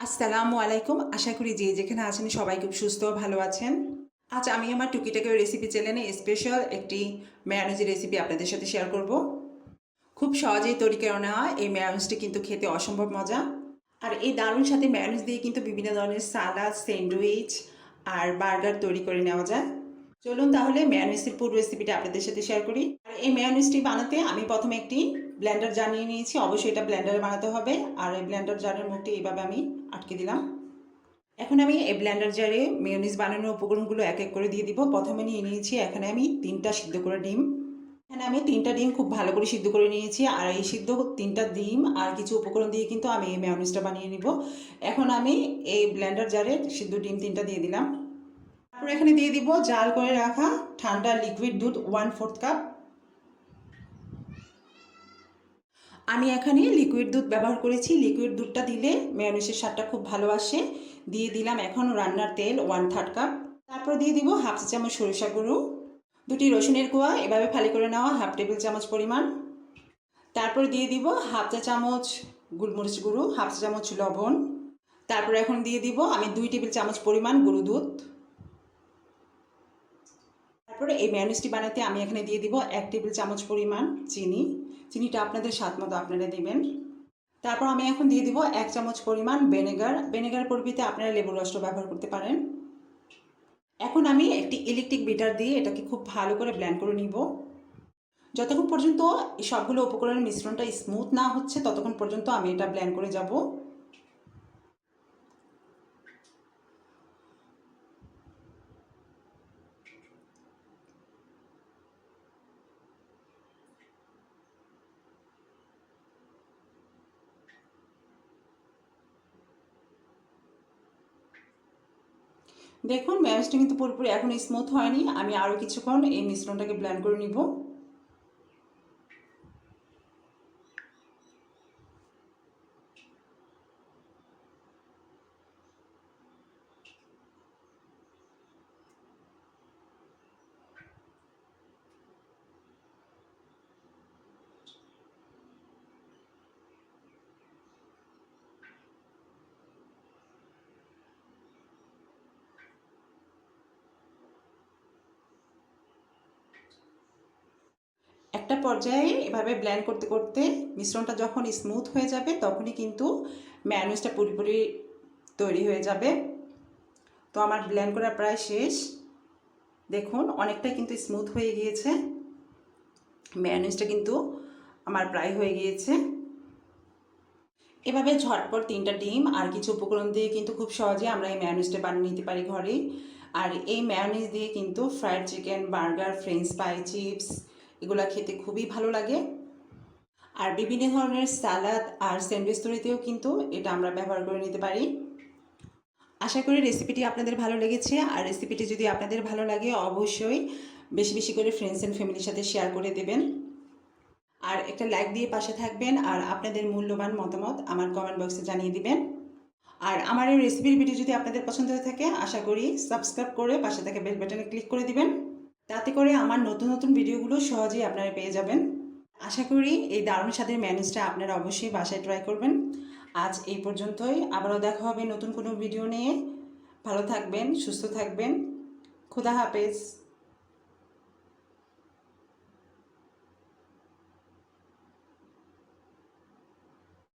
আসসালামু আলাইকুম। আশা করি যে যেখানে আছেন সবাই খুব সুস্থ ভালো আছেন। আজ আমি আমার টুকিটাকে রেসিপি চ্যানেলে স্পেশাল একটি মেয়ানুজি রেসিপি আপনাদের সাথে শেয়ার করব। খুব সহজেই তৈরি করে নেওয়া এই মেয়ানুজটি কিন্তু খেতে অসম্ভব মজা। আর এই দারুণ সাথে মেয়ানুজ দিয়ে কিন্তু বিভিন্ন ধরনের সালাদ স্যান্ডউইচ আর বার্গার তৈরি করে নেওয়া যায়। চলুন তাহলে মেয়ানুজটির পুরো রেসিপিটা আপনাদের সাথে শেয়ার করি। আর এই মেয়ানুজটি বানাতে আমি প্রথমে একটি ব্লেন্ডার জার নিয়ে নিয়েছি। অবশ্যই এটা ব্লেন্ডারে বানাতে হবে। আর এই ব্ল্যান্ডার জারের মুখটি এইভাবে আমি আটকে দিলাম। এখন আমি এই ব্ল্যান্ডার জারে মেয়নিজ বানানোর উপকরণগুলো এক এক করে দিয়ে দিব। প্রথমে নিয়ে নিয়েছি এখানে আমি তিনটা সিদ্ধ করে ডিম। এখানে আমি তিনটা ডিম খুব ভালো করে সিদ্ধ করে নিয়েছি। আর এই সিদ্ধ তিনটা ডিম আর কিছু উপকরণ দিয়ে কিন্তু আমি এই মেয়নিজটা বানিয়ে নিব। এখন আমি এই ব্ল্যান্ডার জারে সিদ্ধ ডিম তিনটা দিয়ে দিলাম। তারপর এখানে দিয়ে দিব জাল করে রাখা ঠান্ডা লিকুইড দুধ ওয়ান ফোর্থ কাপ আমি এখানে লিকুইড দুধ ব্যবহার করেছি। লিকুইড দুধটা দিলে মেয়নিসের স্বাদটা খুব ভালো আসে। দিয়ে দিলাম এখন রান্নার তেল ওয়ান থার্ড কাপ তারপর দিয়ে দিব হাফ চামচ সরিষা গুঁড়ো, দুটি রসুনের কোয়া, এভাবে ফালি করে নেওয়া হাফ টেবিল চামচ পরিমাণ। তারপর দিয়ে দিব হাফ চা চামচ গুলমরিচ গুঁড়ো হাফ চা চামচ লবণ। তারপর এখন দিয়ে দিব আমি দুই টেবিল চামচ পরিমাণ গুঁড়ো দুধ। তারপরে এই ম্যানুসটি বানাতে আমি এখানে দিয়ে দিব এক টেবিল চামচ পরিমাণ চিনি। চিনিটা আপনাদের স্বাদ মতো আপনারা দেবেন। তারপর আমি এখন দিয়ে দিব এক চামচ পরিমাণ ভিনেগার ভিনেগার পরিবর্তে আপনারা লেবুর রসটা ব্যবহার করতে পারেন। এখন আমি একটি ইলেকট্রিক বিটার দিয়ে এটাকে খুব ভালো করে ব্ল্যান্ড করে নিব। যতক্ষণ পর্যন্ত সবগুলো উপকরণের মিশ্রণটা স্মুথ না হচ্ছে, ততক্ষণ পর্যন্ত আমি এটা ব্ল্যান্ড করে যাব। দেখুন ম্যাশটা কিন্তু পুরোপুরি এখন স্মুথ হয়নি। আমি আরও কিছুক্ষণ এই মিশ্রণটাকে ব্ল্যান্ড করে নিব। একটা পর্যায়ে এভাবে ব্ল্যান্ড করতে করতে মিশ্রণটা যখন স্মুথ হয়ে যাবে, তখনই কিন্তু ম্যানুজটা পুরোপুরি তৈরি হয়ে যাবে। তো আমার ব্ল্যান্ড করা প্রায় শেষ। দেখুন, অনেকটাই কিন্তু স্মুথ হয়ে গিয়েছে। ম্যানুজটা কিন্তু আমার প্রায় হয়ে গিয়েছে। এভাবে ঝটপট তিনটা ডিম আর কিছু উপকরণ দিয়ে কিন্তু খুব সহজে আমরা এই ম্যানুজটা বানিয়ে নিতে পারি ঘরে। আর এই ম্যানুজ দিয়ে কিন্তু fried chicken burger French fry chips এগুলো খেতে খুবই ভালো লাগে। আর বিভিন্ন ধরনের সালাদ আর স্যান্ডউইচ তৈরিতেও কিন্তু এটা আমরা ব্যবহার করে নিতে পারি। আশা করি রেসিপিটি আপনাদের ভালো লেগেছে। আর রেসিপিটি যদি আপনাদের ভালো লাগে, অবশ্যই বেশি বেশি করে ফ্রেন্ডস অ্যান্ড ফ্যামিলির সাথে শেয়ার করে দেবেন। আর একটা লাইক দিয়ে পাশে থাকবেন আর আপনাদের মূল্যবান মতামত আমার কমেন্ট বক্সে জানিয়ে দিবেন। আর আমার এই রেসিপির ভিডিও যদি আপনাদের পছন্দ হয়ে থাকে, আশা করি সাবস্ক্রাইব করে পাশে থাকা বেল বাটনে ক্লিক করে দিবেন। তাতে করে আমার নতুন নতুন ভিডিওগুলো সহজেই আপনারা পেয়ে যাবেন। আশা করি এই দারুণ স্বাদের ম্যানেজটা আপনারা অবশ্যই বাসায় ট্রাই করবেন। আজ এই পর্যন্তই। আবারও দেখা হবে নতুন কোনো ভিডিও নিয়ে। ভালো থাকবেন, সুস্থ থাকবেন। খুদা হাফেজ।